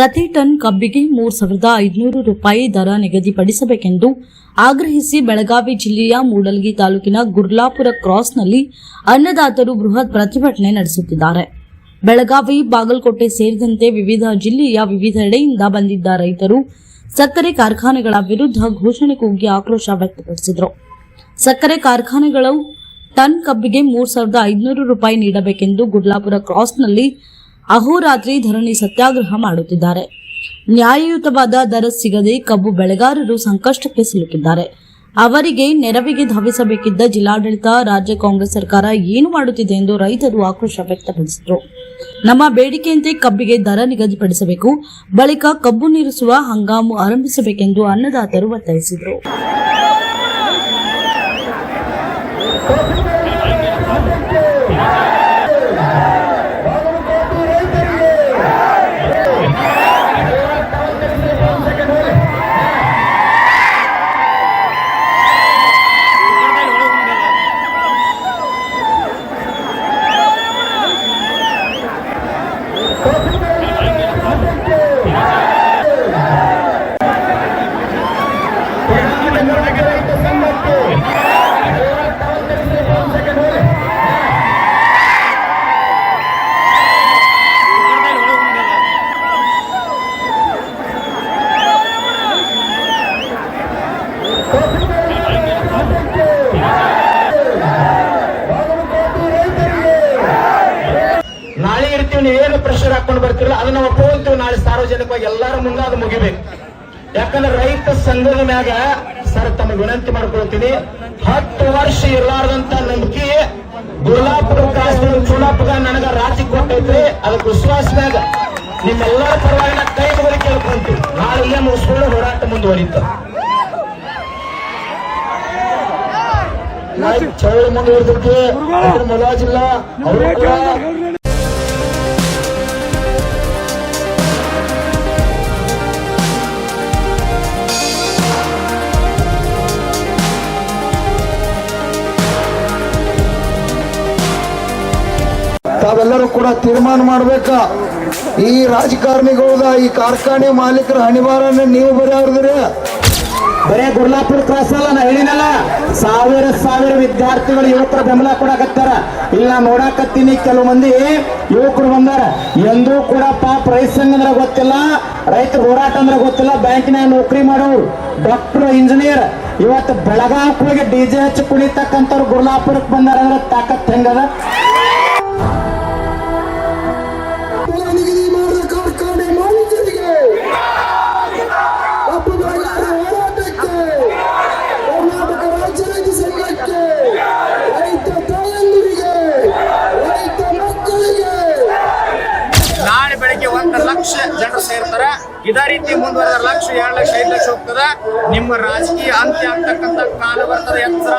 ಪ್ರತಿ ಟನ್ ಕಬ್ಬಿಗೆ ಮೂರು ಸಾವಿರದ ಐದುನೂರು ರೂಪಾಯಿ ದರ ನಿಗದಿಪಡಿಸಬೇಕೆಂದು ಆಗ್ರಹಿಸಿ ಬೆಳಗಾವಿ ಜಿಲ್ಲೆಯ ಮೂಡಲ್ಗಿ ತಾಲೂಕಿನ ಗುರ್ಲಾಪುರ ಕ್ರಾಸ್ನಲ್ಲಿ ಅನ್ನದಾತರು ಬೃಹತ್ ಪ್ರತಿಭಟನೆ ನಡೆಸುತ್ತಿದ್ದಾರೆ. ಬೆಳಗಾವಿ, ಬಾಗಲಕೋಟೆ ಸೇರಿದಂತೆ ವಿವಿಧ ಜಿಲ್ಲೆಯ ವಿವಿಧೆಡೆಯಿಂದ ಬಂದಿದ್ದ ರೈತರು ಸಕ್ಕರೆ ಕಾರ್ಖಾನೆಗಳ ವಿರುದ್ಧ ಘೋಷಣೆ ಕೂಗಿ ಆಕ್ರೋಶ ವ್ಯಕ್ತಪಡಿಸಿದರು. ಸಕ್ಕರೆ ಕಾರ್ಖಾನೆಗಳು ಟನ್ ಕಬ್ಬಿಗೆ ಮೂರು ಸಾವಿರದ ಐದುನೂರು ರೂಪಾಯಿ ನೀಡಬೇಕೆಂದು ಗುಡ್ಲಾಪುರ ಕ್ರಾಸ್ನಲ್ಲಿ ಅಹೋರಾತ್ರಿ ಧರಣಿ ಸತ್ಯಾಗ್ರಹ ಮಾಡುತ್ತಿದ್ದಾರೆ. ನ್ಯಾಯಯುತವಾದ ದರ ಸಿಗದೆ ಕಬ್ಬು ಬೆಳೆಗಾರರು ಸಂಕಷ್ಟಕ್ಕೆ ಸಿಲುಕಿದ್ದಾರೆ. ಅವರಿಗೆ ನೆರವಿಗೆ ಧಾವಿಸಬೇಕಿದ್ದ ಜಿಲ್ಲಾಡಳಿತ, ರಾಜ್ಯ ಕಾಂಗ್ರೆಸ್ ಸರ್ಕಾರ ಏನು ಮಾಡುತ್ತಿದೆ ಎಂದು ರೈತರು ಆಕ್ರೋಶ ವ್ಯಕ್ತಪಡಿಸಿದರು. ನಮ್ಮ ಬೇಡಿಕೆಯಂತೆ ಕಬ್ಬಿಗೆ ದರ ನಿಗದಿಪಡಿಸಬೇಕು, ಬಳಿಕ ಕಬ್ಬು ನೀರಿಸುವ ಹಂಗಾಮು ಆರಂಭಿಸಬೇಕೆಂದು ಅನ್ನದಾತರು ಒತ್ತಾಯಿಸಿದರು. ನೀವು ಏನು ಪ್ರೆಷರ್ ಹಾಕೊಂಡು ಬರ್ತಿರಲ್ಲ ಅದನ್ನ ನಾವು ಒಪ್ಕೊಳ್ತೀವಿ ನಾಳೆ ಸಾರ್ವಜನಿಕವಾಗಿ ಎಲ್ಲರ ಮುಂದೆ ಅದು ಮುಗಿಬೇಕು. ಯಾಕಂದ್ರೆ ರೈತ ಸಂಘದ ಮ್ಯಾಗ ಸರ್ ತಮಗೆ ವಿನಂತಿ ಮಾಡ್ಕೊಳ್ತೀನಿ ಹತ್ತು ವರ್ಷ ಇರಲಾರ್ದಂತ ನಂಬಿಕೆ ಗುಲಾಪುರ ಕಾಸ್ತಿ ಚುನಾಪುಗ ನನಗ ರಾಜ್ಯ ಕೊಟ್ಟೈತ್ರಿ ಅದಕ್ಕೆ ವಿಶ್ವಾಸ ಮ್ಯಾಗ ನಿಮ್ಮೆಲ್ಲರ ಪರವಾಗಿ ನಾ ಕೈ ಮುಗಿದು ಕೇಳ್ಕೊಂತೀವಿ ನಾಳೆ ಇಲ್ಲೇ ಮುಗಿಸ್ಕೊಂಡು ಹೋರಾಟ ಮುಂದುವರಿತ. ಚೌಳ ಮುಂದುವರಿದಕ್ಕೆ ಮುಲಾಜಿಲ್ಲ ಅವರು ಕೂಡ ತಾವೆಲ್ಲರೂ ಕೂಡ ತೀರ್ಮಾನ ಮಾಡ್ಬೇಕ? ಈ ರಾಜಕಾರಣಿಗಳದ, ಈ ಕಾರ್ಖಾನೆ ಮಾಲೀಕರ ಹಣಿವಾರನ್ನ ನೀವು ಬರೆಯವ್ರದ್ರಿ. ಬರೇ ಗುರ್ಲಾಪುರ ಕ್ರಾಸ್ ಅಲ್ಲ, ನಾ ಹೇಳಿನಲ್ಲ. ಸಾವಿರ ಸಾವಿರ ವಿದ್ಯಾರ್ಥಿಗಳು ಯುವಕರ ಬೆಂಬಲ ಕೊಡಕತ್ತಾರ. ಇಲ್ಲಿ ನಾ ನೋಡಾಕತ್ತೀನಿ ಕೆಲವು ಮಂದಿ ಯುವಕರು ಬಂದಾರ. ಎಂದೂ ಕೂಡ ಪಾಪ ರೈತ ಸಂಘ ಅಂದ್ರೆ ಗೊತ್ತಿಲ್ಲ ರೈತ ಹೋರಾಟ ಅಂದ್ರೆ ಗೊತ್ತಿಲ್ಲ ಬ್ಯಾಂಕಿನಾಗ ನೌಕರಿ ಮಾಡೋರು. ಡಾಕ್ಟರ್, ಇಂಜಿನಿಯರ್, ಇವತ್ತು ಬೆಳಗಾವಿಗೆ ಡಿ ಜೆ ಹಚ್ಚಿ ಕುಣಿತಕ್ಕಂಥವ್ರು ಗುರ್ಲಾಪುರಕ್ಕೆ ಬಂದಾರ ಅಂದ್ರೆ ತಾಕತ್ ಹೆಂಗದ? ಇದೇ ರೀತಿ ಮುಂದುವರೆದ ಲಕ್ಷ, ಎರಡು ಲಕ್ಷ, ಐದು ಲಕ್ಷ ಹೋಗ್ತದೆ. ನಿಮ್ಮ ರಾಜಕೀಯ ಅಂತ್ಯ ಆಗ್ತಕ್ಕಂಥ ಕಾಲ ಬರ್ತದೆ ಎಚ್ಚರ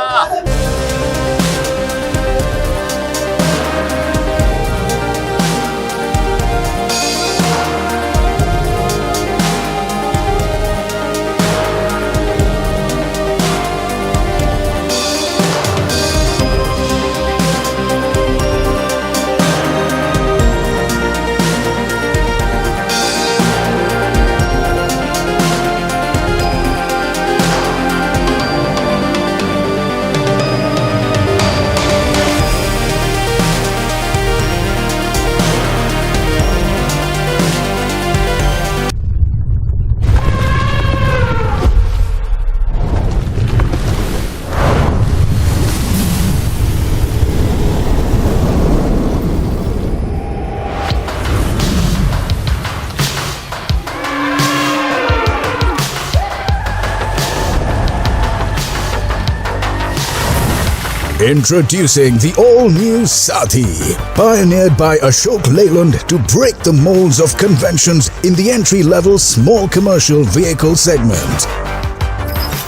Introducing the all-new Sati, pioneered by Ashok Leyland to break the molds of conventions in the entry-level small commercial vehicle segment.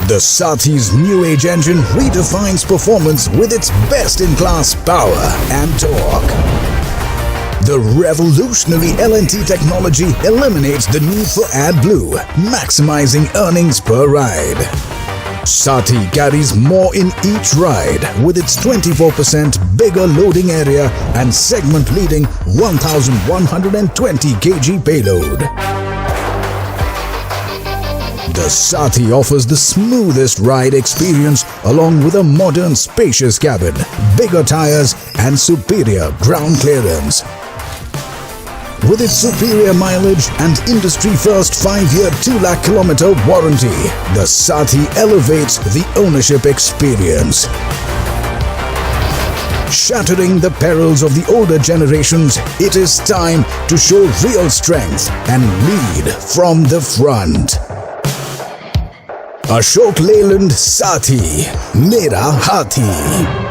The Sati's new age engine redefines performance with its best-in-class power and torque. The revolutionary LNT technology eliminates the need for AdBlue, maximizing earnings per ride. Sati carries more in each ride with its 24% bigger loading area and segment leading 1120 kg payload. The Sati offers the smoothest ride experience along with a modern spacious cabin, bigger tires and superior ground clearance. With its superior mileage and industry-first 5-year 2 lakh kilometer warranty, the Sati elevates the ownership experience. Shattering the perils of the older generations, it is time to show real strength and lead from the front. Ashok Leyland Sati, Mera Hathi.